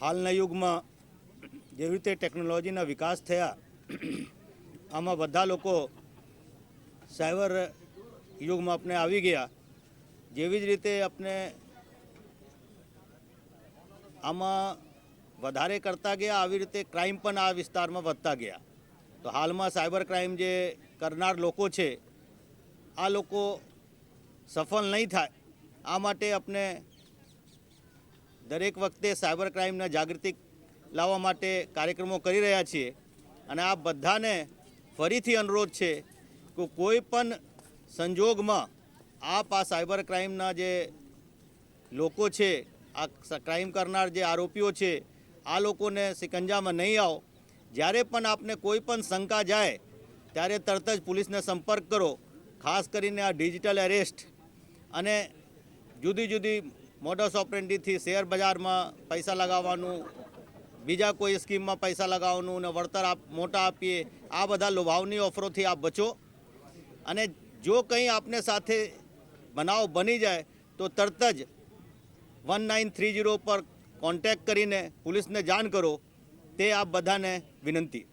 હાલના યુગમાં જેવી રીતે ટેકનોલોજીના વિકાસ થયા, આમાં બધા લોકો સાયબર યુગમાં આપણે આવી ગયા. જેવી જ રીતે આપણે આમાં વધારે કરતા ગયા, આવી રીતે ક્રાઇમ પણ આ વિસ્તારમાં વધતા ગયા. તો હાલમાં સાયબર ક્રાઇમ જે કરનાર લોકો છે, આ લોકો સફળ નહીં થાય. આ માટે આપણે દરેક વખતે સાયબર ક્રાઇમના જાગૃતિ લાવવા માટે કાર્યક્રમો કરી રહ્યા છીએ અને આ બધાને ફરીથી અનુરોધ છે કે કોઈ પણ સંજોગમાં આપ આ સાયબર ક્રાઇમના જે લોકો છે, આ ક્રાઇમ કરનાર જે આરોપીઓ છે, આ લોકોને સિકંજામાં નહીં આવો. જ્યારે પણ આપને કોઈ પણ શંકા જાય, ત્યારે તરત જ પોલીસને સંપર્ક કરો. ખાસ કરીને આ ડિજિટલ એરેસ્ટ અને જુદી જુદી મોડસ ઓપરેન્ડીથી શેર બજારમાં પૈસા લગાવવાનું, બીજા કોઈ સ્કીમમાં પૈસા લગાવવાનું ને વળતર આપ, મોટા આપીએ, આ બધા લોભાવની ઓફરોથી આપ બચો. અને જો કંઈ આપને સાથે બનાવ બની જાય, તો તરત જ વન નાઇન થ્રી જીરો પર કોન્ટેક્ટ કરીને પોલીસને જાણ કરો. તે આપ બધાને વિનંતી.